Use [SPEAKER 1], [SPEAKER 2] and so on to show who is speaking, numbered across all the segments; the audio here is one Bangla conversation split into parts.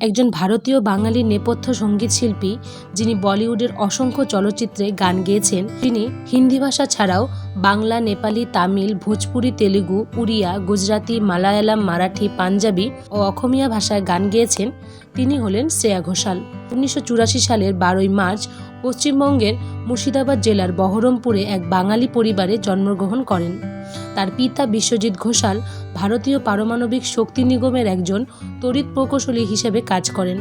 [SPEAKER 1] একজন ভারতীয় বাঙালি নেপথ্য সংগীত শিল্পী যিনি বলিউডের অসংখ্য চলচ্চিত্রে গান গেয়েছেন, তিনি হিন্দি ভাষা ছাড়াও বাংলা, নেপালি, তামিল, ভোজপুরি, তেলুগু, উড়িয়া গুজরাতি মালায়ালাম, মারাঠি, পাঞ্জাবি ও অখমিয়া ভাষায় গান গেয়েছেন। তিনি হলেন শ্রেয়া ঘোষাল। উনিশশো চুরাশি সালের বারোই মার্চ পশ্চিমবঙ্গের মুর্শিদাবাদ জেলার বহরমপুরে এক বাঙালি পরিবারে জন্মগ্রহণ করেন। তার পিতা বিশ্বজিৎ ঘোষাল ভারতীয় পারমাণবিক শক্তি নিগমের একজন তড়িৎ প্রকৌশলী হিসেবে কাজ করেন।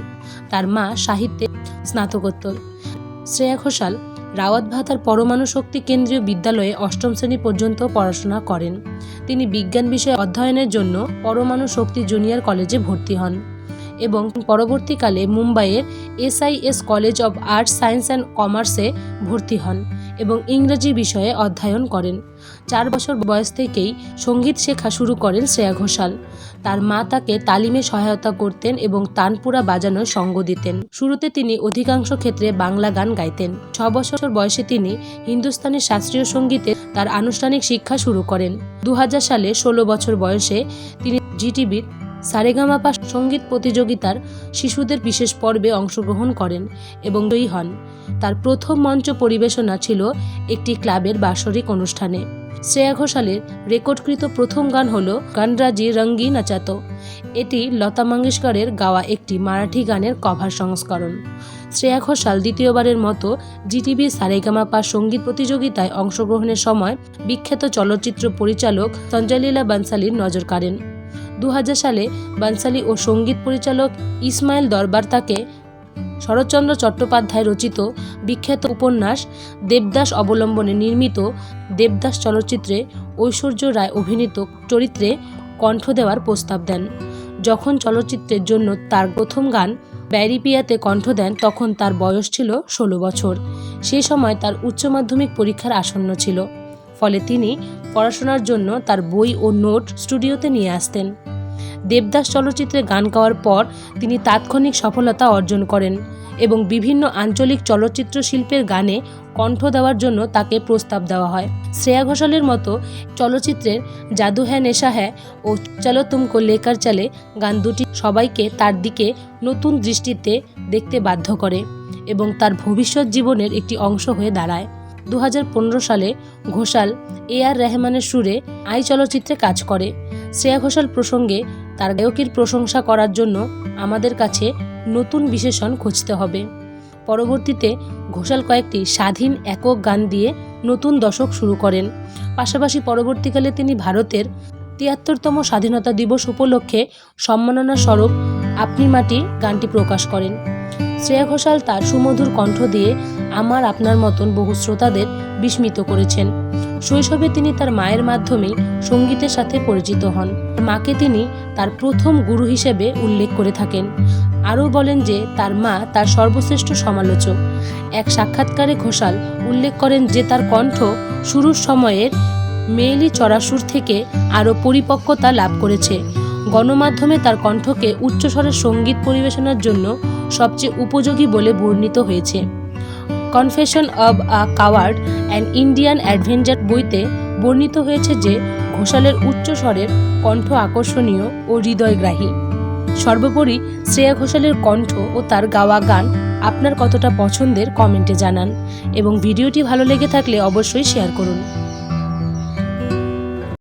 [SPEAKER 1] তার মা সাহিত্যে স্নাতকোত্তর। শ্রেয়া ঘোষাল রাওয়াত ভাতার পরমাণু শক্তি কেন্দ্রীয় বিদ্যালয়ে অষ্টম শ্রেণি পর্যন্ত পড়াশোনা করেন। তিনি বিজ্ঞান বিষয়ে অধ্যয়নের জন্য পরমাণু শক্তি জুনিয়র কলেজে ভর্তি হন। এবং পরবর্তীকালে মুম্বাইয়ের SIS college of arts, science and কমার্সে ভর্তি হন এবং ইংরেজি বিষয়ে অধ্যয়ন করেন। চার বছর বয়স থেকেই সংগীত শেখা শুরু করেন শ্রেয়া ঘোষাল। তার মা তাকে তালিমে সহায়তা করতেন এবং তানপুরা বাজানোয় সঙ্গ দিতেন। শুরুতে তিনি অধিকাংশ ক্ষেত্রে বাংলা গান গাইতেন। ছ বছর বয়সে তিনি হিন্দুস্তানি শাস্ত্রীয় সঙ্গীতে তার আনুষ্ঠানিক শিক্ষা শুরু করেন। দু হাজার সালে ষোলো বছর বয়সে তিনি জিটিভির সারেগামাপা সংগীত প্রতিযোগিতার শিশুদের বিশেষ পর্বে অংশগ্রহণ করেন এবং জয়ী হন। তার প্রথম মঞ্চ পরিবেশনা ছিল একটি ক্লাবের বাৎসরিক অনুষ্ঠানে। শ্রেয়া ঘোষালের রেকর্ডকৃত প্রথম গান হল গানরাজি রঙ্গি নাচাতো। এটি লতা মঙ্গেশকরের গাওয়া একটি মারাঠি গানের কভার সংস্করণ। শ্রেয়া ঘোষাল দ্বিতীয়বারের মতো জিটিভি সারেগামাপা সংগীত প্রতিযোগিতায় অংশগ্রহণের সময় বিখ্যাত চলচ্চিত্র পরিচালক সঞ্জয় লীলা বানসালির নজর কাড়েন। দু হাজার সালে বানসালি ও সংগীত পরিচালক ইসমাইল দরবার তাকে শরৎচন্দ্র চট্টোপাধ্যায় রচিত বিখ্যাত উপন্যাস দেবদাস অবলম্বনে নির্মিত দেবদাস চলচ্চিত্রে ঐশ্বর্য রায় অভিনীত চরিত্রে কণ্ঠ দেওয়ার প্রস্তাব দেন। যখন চলচ্চিত্রের জন্য তার প্রথম গান ব্যারিপিয়াতে কণ্ঠ দেন, তখন তার বয়স ছিল ষোলো বছর। সেই সময় তার উচ্চ মাধ্যমিক পরীক্ষার আসন্ন ছিল। ফলে তিনি পড়াশোনার জন্য তার বই ও নোট স্টুডিওতে নিয়ে আসতেন। দেবদাস চলচ্চিত্রে গান গাওয়ার পর তিনি তাৎক্ষণিক সফলতা অর্জন করেন এবং বিভিন্ন আঞ্চলিক চলচ্চিত্র শিল্পের গানে কণ্ঠ দেওয়ার জন্য তাকে প্রস্তাব দেওয়া হয়। শ্রেয়া ঘোষালের মতো চলচ্চিত্রের জাদু হ্যাঁ নেশা হ্যাঁ ও চলো তুমকো লেকার চালে গান দুটি সবাইকে তার দিকে নতুন দৃষ্টিতে দেখতে বাধ্য করে এবং তার ভবিষ্যৎ জীবনের একটি অংশ হয়ে দাঁড়ায়। দু হাজার পনেরো সালে ঘোষাল এ আর রহমানের সুরে আই চলচ্চিত্রে কাজ করে। শ্রেয়া ঘোষাল প্রসঙ্গে তার গায়কের প্রশংসা করার জন্য আমাদের কাছে নতুন বিশেষণ খুঁজতে হবে। পরবর্তীতে ঘোষাল কয়েকটি স্বাধীন একক গান দিয়ে নতুন দশক শুরু করেন। পাশাপাশি পরবর্তীকালে তিনি ভারতের তিয়াত্তরতম স্বাধীনতা দিবস উপলক্ষে সম্মাননা স্বরূপ আপনি মাটি গানটি প্রকাশ করেন। শ্রেয়া ঘোষাল তার সুমধুর কণ্ঠ দিয়ে আমার আপনার মতন বহু শ্রোতাদের বিস্মিত করেছেন। শৈশবে তিনি তার মায়ের মাধ্যমে সঙ্গীতের সাথে পরিচিত হন। মাকে তিনি তার প্রথম গুরু হিসেবে উল্লেখ করে থাকেন। আরও বলেন যে তার মা তার সর্বশ্রেষ্ঠ সমালোচক। এক সাক্ষাৎকারে ঘোষাল উল্লেখ করেন যে তার কণ্ঠ শুরুর সময়ের মেয়েলি চড়াসুর থেকে আরও পরিপক্কতা লাভ করেছে। গণমাধ্যমে তার কণ্ঠকে উচ্চস্বরের সংগীত পরিবেশনার জন্য সবচেয়ে উপযোগী বলে বর্ণিত হয়েছে। Confession of a coward and Indian adventure বইতে বর্ণিত হয়েছে যে, ঘোষালের উচ্চস্বরের কণ্ঠ আকর্ষণীয় ও হৃদয়গ্রাহী। সর্বোপরি, শ্রেয়া ঘোষালের কণ্ঠ ও তার গাওয়া গান আপনার কতটা পছন্দের কমেন্টে জানান এবং ভিডিওটি ভালো লেগে থাকলে অবশ্যই শেয়ার করুন।